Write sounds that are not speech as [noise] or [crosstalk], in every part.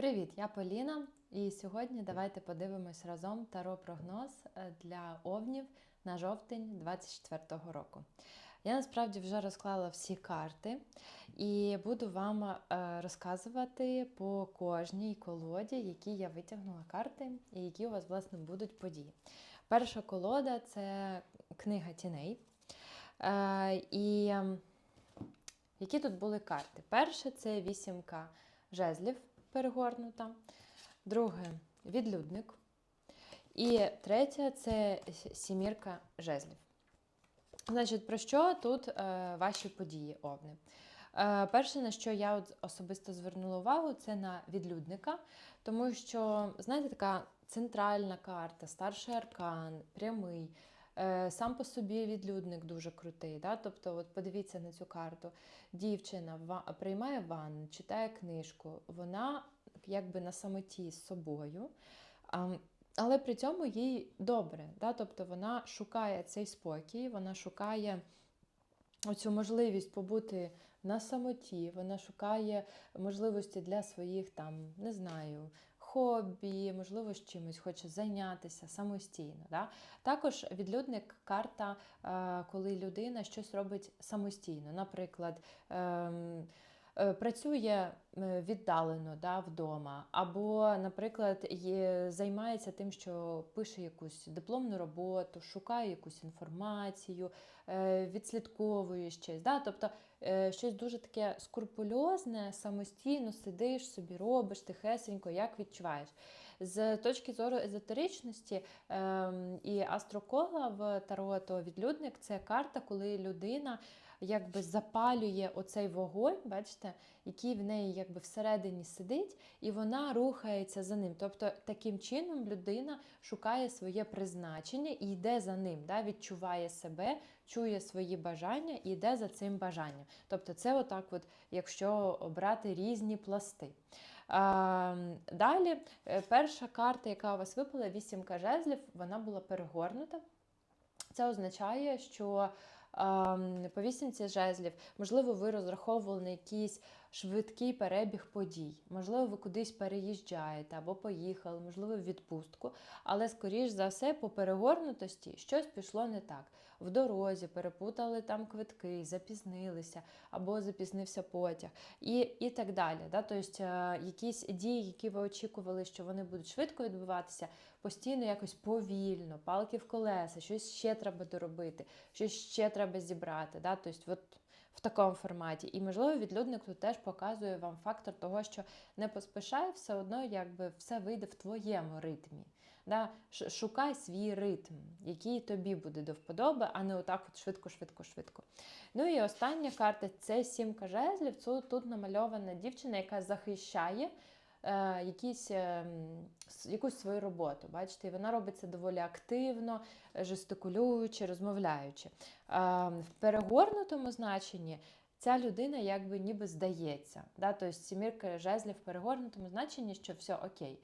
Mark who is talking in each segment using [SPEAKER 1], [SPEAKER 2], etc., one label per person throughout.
[SPEAKER 1] Привіт, я Поліна, і сьогодні давайте подивимось разом таро-прогноз е, для овнів на жовтень 24-го року. Я насправді вже розклала всі карти і буду вам е, розказувати по кожній колоді, які я витягнула карти, і які у вас, власне, будуть події. Перша колода це книга тіней. Е, І ем, які тут були карти? Перше це вісімка жезлів перегорнута, друге відлюдник. І третє це сімірка жезлів. Значить, про що тут е, ваші події, овни? Е, перше, на що я от особисто звернула увагу, це на відлюдника, тому що, знаєте, така центральна карта, старший аркан, прямий. Е, Сам по собі відлюдник дуже крутий. Да? Тобто, от подивіться на цю карту. Дівчина приймає ванну, читає книжку, вона якби на самоті з собою. Але при цьому їй добре. Да? Тобто вона шукає цей спокій, вона шукає оцю можливість побути на самоті, вона шукає можливості для своїх там, не знаю, хобі, можливо, з чимось хоче зайнятися самостійно. Да? Також відлюдник карта, е, коли людина щось робить самостійно. Наприклад, ем, е, працює е, віддалено да, вдома, або, наприклад, є, займається тим, що пише якусь дипломну роботу, шукає якусь інформацію, відслідковує щось. Да? Тобто щось дуже таке скрупульозне, самостійно сидиш, собі робиш тихесенько, як відчуваєш. З точки зору езотеричності ем, і астрокола в Таро, відлюдник це карта, коли людина якби запалює оцей вогонь, бачите, який в неї якби всередині сидить, і вона рухається за ним. Тобто таким чином людина шукає своє призначення і йде за ним, да, відчуває себе, чує свої бажання і йде за цим бажанням. Тобто, це отак, от, якщо брати різні пласти. А, далі, е, перша карта, яка у вас випала, вісімка жезлів, вона була перегорнута. Це означає, що ем, по вісімці жезлів, можливо, ви розраховували на якийсь швидкий перебіг подій. Можливо, ви кудись переїжджаєте або поїхали, можливо, в відпустку. Але, скоріш за все, по перегорнутості щось пішло не так. В дорозі перепутали там квитки, запізнилися, або запізнився потяг, і, і так далі. Да? Тобто, е, якісь дії, які ви очікували, що вони будуть швидко відбуватися, постійно якось повільно, палки в колеса, щось ще треба доробити, щось ще треба зібрати. Да? Тобто, от в такому форматі. І, можливо, відлюдник тут теж показує вам фактор того, що не поспішай, все одно якби все вийде в твоєму ритмі. Да? Шукай свій ритм, який тобі буде до вподоби, а не отак от швидко, швидко, швидко. Ну і остання карта це сімка жезлів. Тут намальована дівчина, яка захищає якісь, е, якусь свою роботу. Бачите, і вона робиться доволі активно, жестикулюючи, розмовляючи. Е, в перегорнутому значенні. Ця людина якби ніби здається. Да? Тобто сімірка жезлів в перегорнутому значенні, що все окей.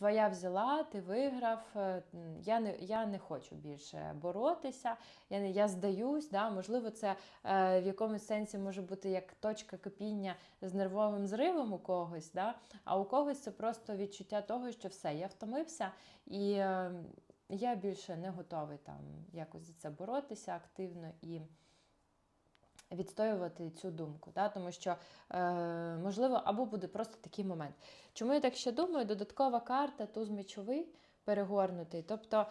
[SPEAKER 1] Твоя взяла, ти виграв, е, я не, я не хочу більше боротися, я, не, я здаюсь. Да? Можливо, це е, в якомусь сенсі може бути як точка кипіння з нервовим зривом у когось, да? а у когось це просто відчуття того, що все, я втомився і е, я більше не готовий там якось за це боротися активно і відстоювати цю думку. Да? Тому що, е, можливо, або буде просто такий момент. Чому я так ще думаю? Додаткова карта, туз мечовий перегорнутий. Тобто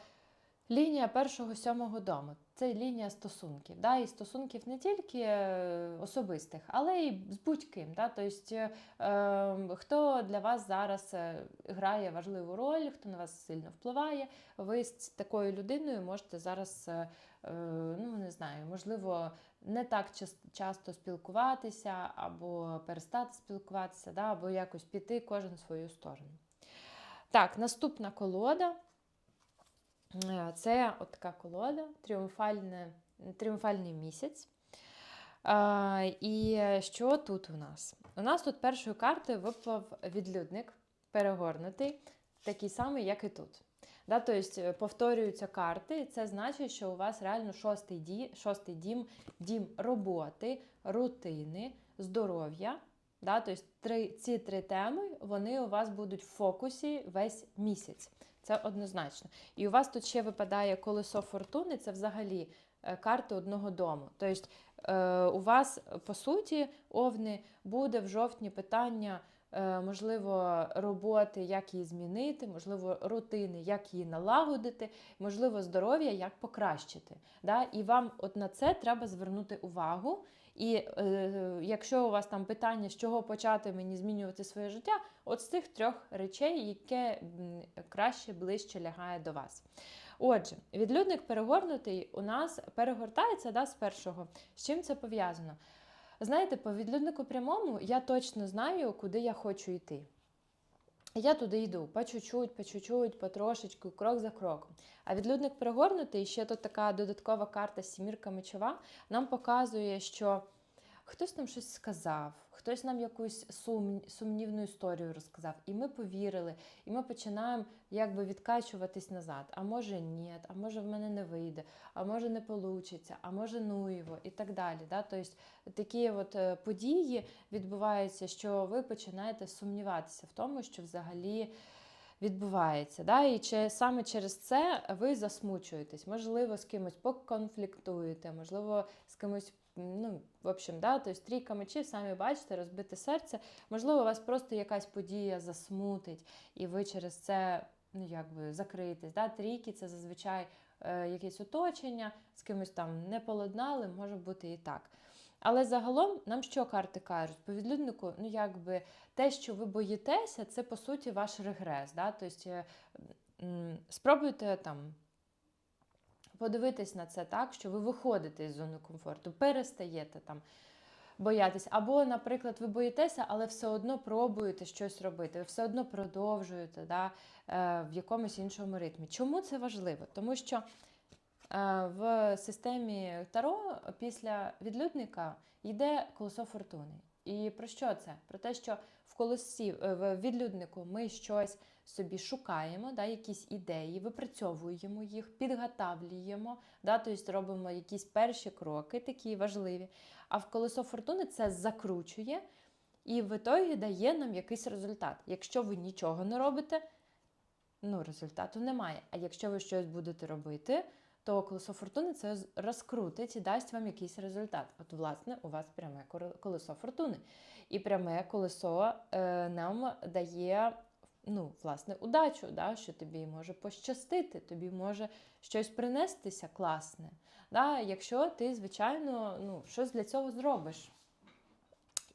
[SPEAKER 1] лінія першого сьомого дому. Це лінія стосунків. Да? І стосунків не тільки е, особистих, але й з будь-ким. Да? Тобто, е, хто для вас зараз е, грає важливу роль, хто на вас сильно впливає, ви з такою людиною можете зараз, е, е, ну не знаю, можливо, не так часто спілкуватися, або перестати спілкуватися, да? або якось піти кожен в свою сторону. Так, наступна колода. Е, Це от така колода, тріумфальний місяць. А, і що тут у нас? У нас тут першою картою випав відлюдник, перегорнутий, такий самий, як і тут. Да, тобто повторюються карти, і це значить, що у вас реально шостий, ді, шостий дім, дім роботи, рутини, здоров'я Да? Тобто три, ці три теми вони у вас будуть в фокусі весь місяць. Це однозначно. І у вас тут ще випадає колесо фортуни, це взагалі е, карти одного дому. Тобто е, у вас, по суті, овни буде в жовтні питання. е, Можливо, роботи, як її змінити, можливо, рутини, як її налагодити, можливо, здоров'я, як покращити. Да? І вам от на це треба звернути увагу. І е, якщо у вас там питання, з чого почати мені змінювати своє життя, от з цих трьох речей, яке краще ближче лягає до вас. Отже, відлюдник перегорнутий у нас перегортається да, з першого. З чим це пов'язано? Знаєте, по відлюднику прямому я точно знаю, куди я хочу йти. Я туди йду по чуть-чуть, по чуть-чуть, потрошечку, крок за кроком. А відлюдник перегорнутий, ще тут така додаткова карта сімірка мечова, нам показує, що хтось нам щось сказав, хтось нам якусь сум, сумнівну історію розказав, і ми повірили, і ми починаємо якби відкачуватись назад. А може ні, а може в мене не вийде, а може не вийде, а може ну його, і так далі. Да? Тобто такі от е, події відбуваються, що ви починаєте сумніватися в тому, що взагалі відбувається. Да? І чи, саме через це ви засмучуєтесь, можливо, з кимось поконфліктуєте, можливо, з кимось. Ну, в общем, да, тобто трійка мечів, самі бачите, розбите серце. Можливо, вас просто якась подія засмутить, і ви через це ну, якби закриєтесь. Да? Трійки це зазвичай е, якесь оточення, з кимось там не поладнали, може бути і так. Але загалом нам що карти кажуть? По відлюднику, ну якби те, що ви боїтеся, це по суті ваш регрес. Да? Тобто е, м, спробуйте там подивитись на це так, що ви виходите із зони комфорту, перестаєте там боятись. Або, наприклад, ви боїтеся, але все одно пробуєте щось робити, ви все одно продовжуєте да, е, в якомусь іншому ритмі. Чому це важливо? Тому що е, в системі Таро після відлюдника йде колесо фортуни. І про що це? Про те, що в колесі в відлюднику ми щось собі шукаємо, да, якісь ідеї, випрацьовуємо їх, підготавлюємо, да, тобто робимо якісь перші кроки, такі важливі. А в колесо фортуни це закручує і в ітогі дає нам якийсь результат. Якщо ви нічого не робите, ну, результату немає. А якщо ви щось будете робити, то колесо фортуни це розкрутить і дасть вам якийсь результат. От, власне, у вас пряме колесо фортуни. І пряме колесо е, нам дає ну, власне, удачу, да? що тобі може пощастити, тобі може щось принестися класне. Да? Якщо ти, звичайно, ну, щось для цього зробиш.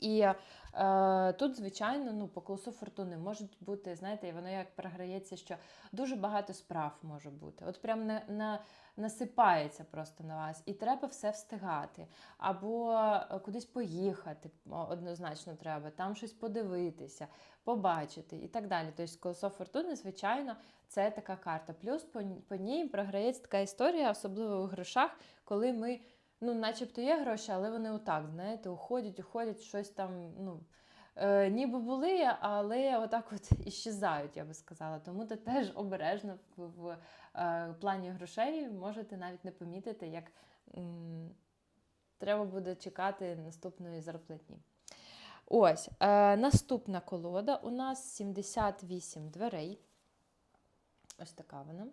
[SPEAKER 1] І е, тут, звичайно, ну, по колесу фортуни можуть бути, знаєте, і воно як програється, що дуже багато справ може бути. От прям на, на, насипається просто на вас, і треба все встигати. Або е, кудись поїхати, однозначно треба, там щось подивитися, побачити і так далі. Тобто колесо фортуни, звичайно, це така карта. Плюс по, по ній програється така історія, особливо у грошах, коли ми ну, начебто є гроші, але вони отак, знаєте, уходять, уходять, щось там, ну. Е, ніби були, але отак от [laughs] іщезають, я би сказала. Тому ти теж обережно в, в е, плані грошей можете навіть не помітити, як м, треба буде чекати наступної зарплатні. Ось, е, наступна колода у нас 78 дверей. Ось така вона.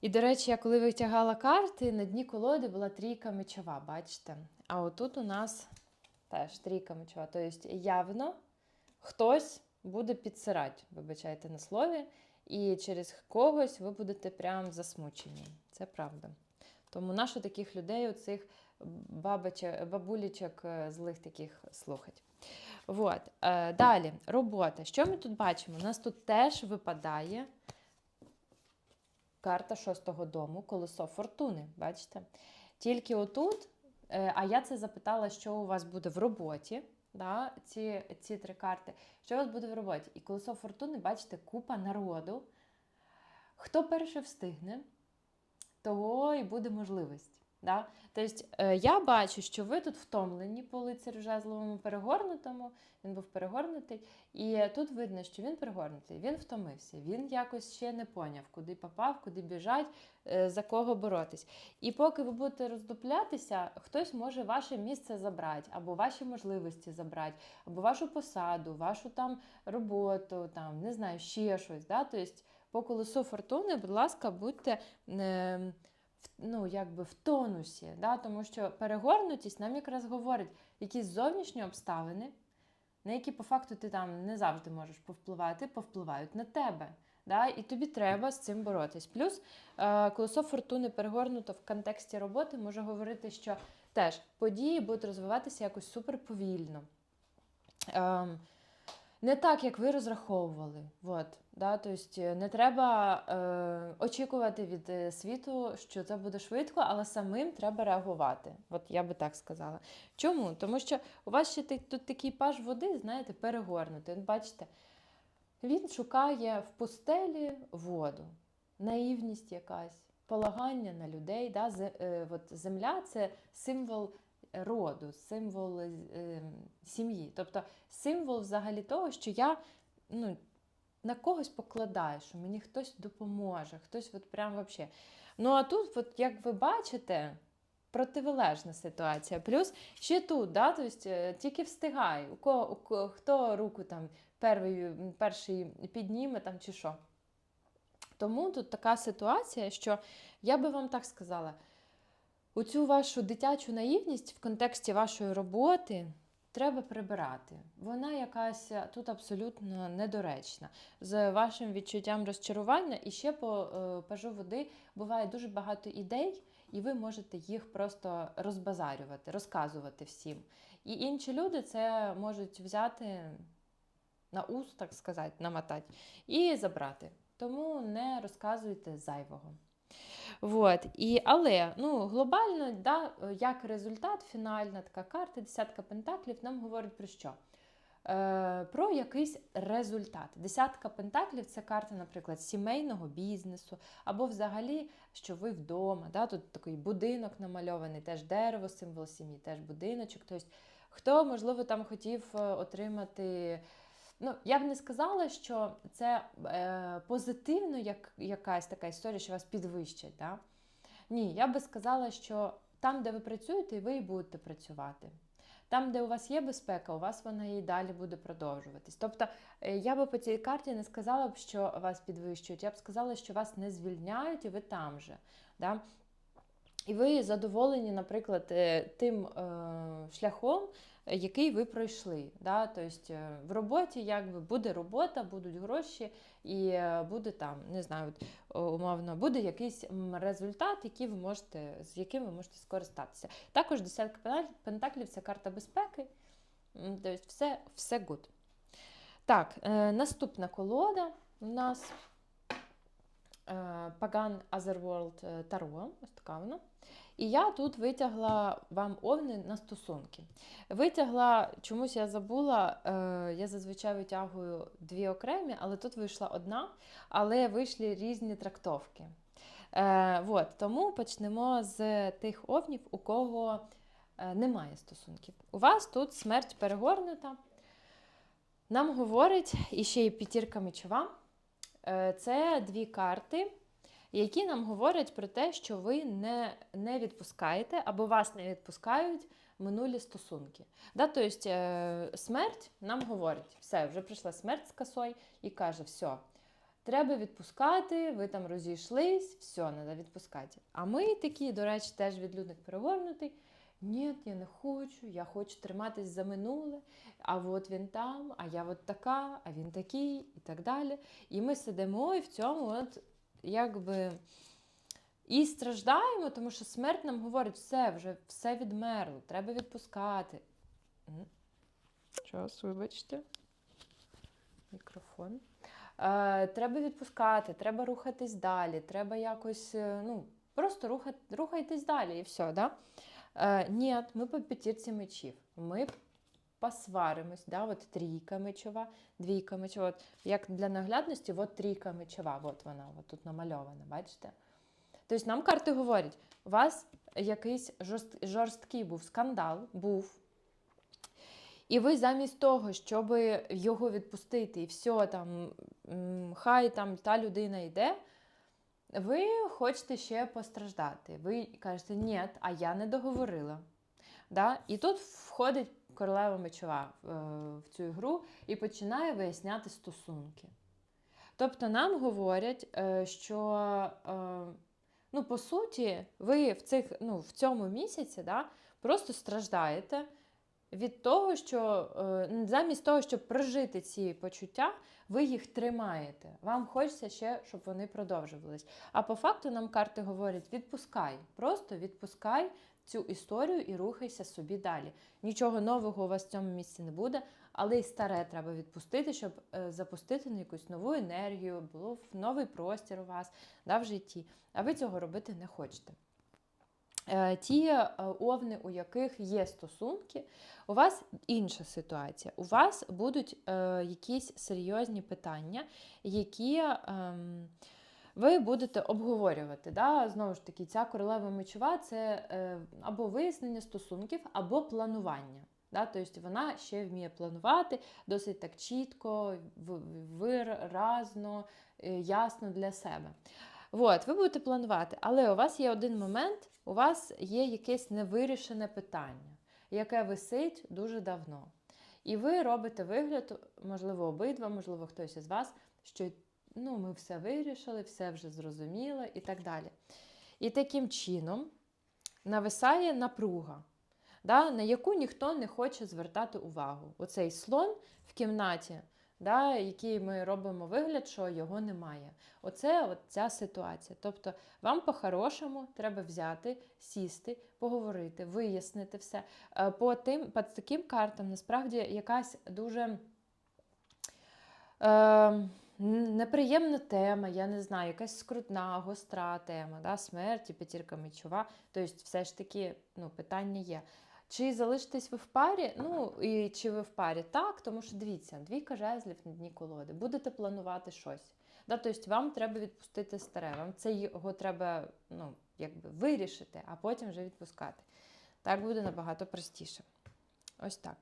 [SPEAKER 1] І, до речі, я коли витягала карти, на дні колоди була трійка мечова, бачите? А отут у нас теж трійка мечова. Тобто явно хтось буде підсирати, вибачайте на слові, і через когось ви будете прям засмучені. Це правда. Тому нащо таких людей, оцих бабочок, бабулічок е, злих таких слухать. Вот. Е, далі, робота. Що ми тут бачимо? У нас тут теж випадає карта шостого дому, колесо фортуни. Бачите? Тільки отут, е, а я це запитала, що у вас буде в роботі. Да, ці, ці три карти. Що у вас буде в роботі? І колесо фортуни, бачите, купа народу. Хто перше встигне, того і буде можливість. Да? Тобто е, я бачу, що ви тут втомлені по лицарю жезловому перегорнутому, він був перегорнутий, і тут видно, що він перегорнутий, він втомився, він якось ще не поняв, куди попав, куди біжать, е, за кого боротись. І поки ви будете роздуплятися, хтось може ваше місце забрати, або ваші можливості забрати, або вашу посаду, вашу там роботу, там, не знаю, ще щось. Да? Тобто, по колесу фортуни, будь ласка, будьте. Е, ну, якби в тонусі, да? тому що перегорнутість нам якраз говорить якісь зовнішні обставини, на які по факту ти там не завжди можеш повпливати, повпливають на тебе. Да? І тобі треба з цим боротись. Плюс е, колесо фортуни перегорнуто в контексті роботи може говорити, що теж події будуть розвиватися якось суперповільно. Ем, не так, як ви розраховували. Вот, да? тобто не треба е, очікувати від е, світу, що це буде швидко, але самим треба реагувати. От я би так сказала. Чому? Тому що у вас ще тут такий паж води, знаєте, перегорнутий. От Бачите, він шукає в пустелі воду, наївність якась, полагання на людей. Да? Е, от земля це символ роду, символ е, е, сім'ї. Тобто символ взагалі того, що я ну, на когось покладаю, що мені хтось допоможе, хтось от прям вообще. Ну а тут, от, як ви бачите, противолежна ситуація. Плюс ще тут, да, тобто, тільки встигай, у кого, у кого, хто руку там перший, перший підніме там, чи що. Тому тут така ситуація, що я би вам так сказала: оцю вашу дитячу наївність в контексті вашої роботи треба прибирати. Вона якась е, тут абсолютно недоречна. З вашим відчуттям розчарування і ще по е, пажу води буває дуже багато ідей, і ви можете їх просто розбазарювати, розказувати всім. І інші люди це можуть взяти на ус, так сказати, намотати, і забрати. Тому не розказуйте зайвого. Вот. І, але ну, глобально, да, як результат, фінальна така карта, десятка пентаклів нам говорить про що? Е, про якийсь результат. Десятка пентаклів це карта, наприклад, сімейного бізнесу, або взагалі, що ви вдома. Да? Тут такий будинок намальований, теж дерево, символ сім'ї, теж будиночок. Тобто, хто, можливо, там хотів е, отримати. Ну, я б не сказала, що це е, позитивно, як якась така історія, що вас підвищать. Да? Ні, я би сказала, що там, де ви працюєте, ви і будете працювати. Там, де у вас є безпека, у вас вона і далі буде продовжуватись. Тобто, е, я би по цій карті не сказала б, що вас підвищують, я б сказала, що вас не звільняють і ви там же. Да? І ви задоволені, наприклад, е, тим е, шляхом, який ви пройшли. Да? Тобто е, в роботі якби буде робота, будуть гроші, і е, буде там, не знаю, умовно, буде якийсь результат, який ви можете, з яким ви можете скористатися. Також десятка пентаклів це карта безпеки. Тобто все, все good. Так, е, наступна колода у нас е, Pagan Otherworld е, Таро. Ось така вона. І я тут витягла вам овни на стосунки. Витягла, чомусь я забула, е, я зазвичай витягую дві окремі, але тут вийшла одна, але вийшли різні трактовки. Е, вот, тому почнемо з тих овнів, у кого е, немає стосунків. У вас тут смерть перегорнута. Нам говорить, і ще й п'ятірка мечова. Е, Це дві карти, які нам говорять про те, що ви не, не відпускаєте або вас не відпускають минулі стосунки. Да, тобто смерть нам говорить, все, вже прийшла смерть з косою і каже, все, треба відпускати, ви там розійшлись, все, треба відпускати. А ми такі, до речі, теж відлюдник перегорнутий. Ні, я не хочу, я хочу триматись за минуле, а от він там, а я от така, а він такий, і так далі. І ми сидимо і в цьому от якби і страждаємо, тому що смерть нам говорить, все, вже все відмерло, треба відпускати. Час, вибачте. Мікрофон. Е, треба відпускати, треба рухатись далі, треба якось, е, ну, просто рухати, рухайтесь далі і все, да? Е, ні, ми по п'ятірці мечів. Ми посваримось, да? от трійка мечова, двійка мечова. От, як для наглядності, от трійка мечова, от вона, от тут намальована, бачите? Тобто нам карти говорять, у вас якийсь жорст, жорсткий був скандал, був. І ви замість того, щоб його відпустити, і все там, хай там та людина йде, ви хочете ще постраждати. Ви кажете, ні, а я не договорила. Да? І тут входить королева мечова е, в цю гру і починає виясняти стосунки. Тобто нам говорять, е, що е, ну, по суті, ви в, цих, ну, в цьому місяці да, просто страждаєте від того, що замість того, щоб прожити ці почуття, ви їх тримаєте. Вам хочеться ще, щоб вони продовжувались. А по факту нам карти говорять: відпускай, просто відпускай цю історію і рухайся собі далі. Нічого нового у вас в цьому місці не буде, але й старе треба відпустити, щоб е, запустити на якусь нову енергію, було новий простір у вас да, в житті. А ви цього робити не хочете. Е, Ті е, овни, у яких є стосунки, у вас інша ситуація. У вас будуть якісь серйозні питання, які е, ви будете обговорювати. Да? Знову ж таки, ця королева мечова це е, або вияснення стосунків, або планування. Да? Тобто вона ще вміє планувати досить так чітко, виразно, е, ясно для себе. От, ви будете планувати, але у вас є один момент, у вас є якесь невирішене питання, яке висить дуже давно. І ви робите вигляд, можливо, обидва, можливо, хтось із вас, що ну, ми все вирішили, все вже зрозуміло і так далі. І таким чином нависає напруга, да, на яку ніхто не хоче звертати увагу. Оцей слон в кімнаті да, який ми робимо вигляд, що його немає. Оце от ця ситуація. Тобто, вам по-хорошому треба взяти, сісти, поговорити, вияснити все. Е, по тим, по таким картам насправді якась дуже. Е, Неприємна тема, я не знаю, якась скрутна, гостра тема, да, смерті, п'ятірка мечова. Тобто, все ж таки ну, питання є. Чи залишитесь ви в парі? Ну, і чи ви в парі? Так, тому що дивіться, двійка жезлів на дні колоди, будете планувати щось. Да, Тобто вам треба відпустити старе, вам це його треба ну, якби вирішити, а потім вже відпускати. Так буде набагато простіше. Ось так.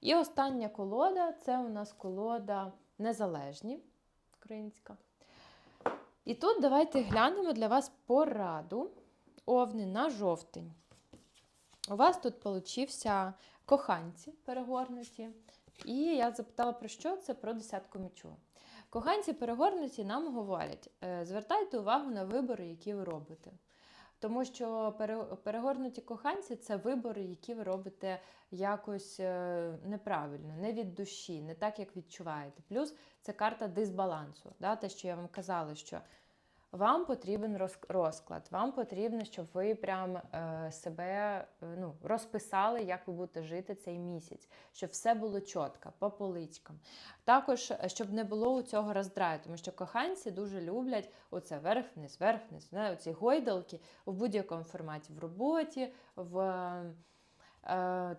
[SPEAKER 1] І остання колода це у нас колода Незалежні українська. І тут давайте глянемо для вас пораду овни на жовтень. У вас тут получився коханці перегорнуті. І я запитала, про що це? Про десятку мічу. Коханці перегорнуті нам говорять: е, звертайте увагу на вибори, які ви робите. Тому що перегорнуті коханці це вибори, які ви робите якось е, неправильно, не від душі, не так, як відчуваєте. Плюс це карта дисбалансу. Да? Те, що я вам казала, що вам потрібен розклад, вам потрібно, щоб ви прям е, себе е, ну, розписали, як ви будете жити цей місяць, щоб все було чітко, по поличкам. Також, е, щоб не було у цього роздраю, тому що коханці дуже люблять оце верх-вниз, верх-вниз, оці гойдалки в будь-якому форматі, в роботі, в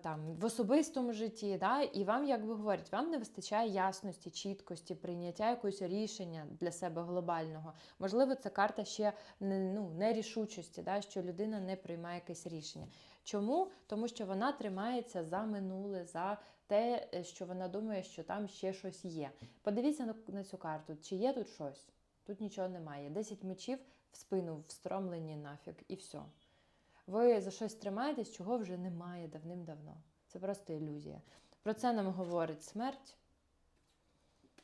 [SPEAKER 1] там в особистому житті, да, і вам, як би говорять, вам не вистачає ясності, чіткості, прийняття якогось рішення для себе глобального. Можливо, це карта ще ну, нерішучості, да, що людина не приймає якесь рішення. Чому? Тому що вона тримається за минуле, за те, що вона думає, що там ще щось є. Подивіться на, цю карту, чи є тут щось? Тут нічого немає. Десять мечів в спину встромлені нафіг, і все. Ви за щось тримаєтесь, чого вже немає давним-давно. Це просто ілюзія. Про це нам говорить смерть,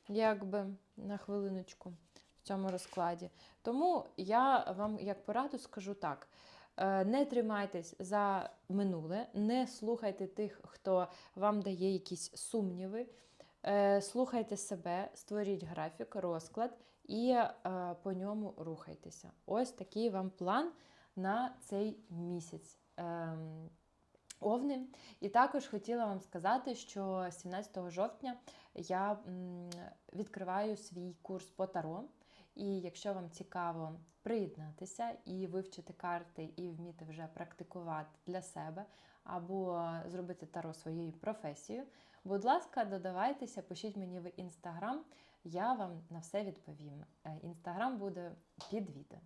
[SPEAKER 1] якби на хвилиночку в цьому розкладі. Тому я вам, як пораду, скажу так. Е, не тримайтесь за минуле, не слухайте тих, хто вам дає якісь сумніви. Е, слухайте себе, створіть графік, розклад і е, по ньому рухайтеся. Ось такий вам план на цей місяць. Ем, Овни. І також хотіла вам сказати, що 17 жовтня я відкриваю свій курс по таро. І якщо вам цікаво приєднатися і вивчити карти, і вміти вже практикувати для себе, або зробити таро своєю професією, будь ласка, додавайтеся, пишіть мені в інстаграм, я вам на все відповім. Інстаграм буде під відео.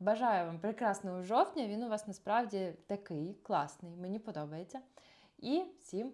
[SPEAKER 1] Бажаю вам прекрасного жовтня. Він у вас насправді такий класний, мені подобається. І всім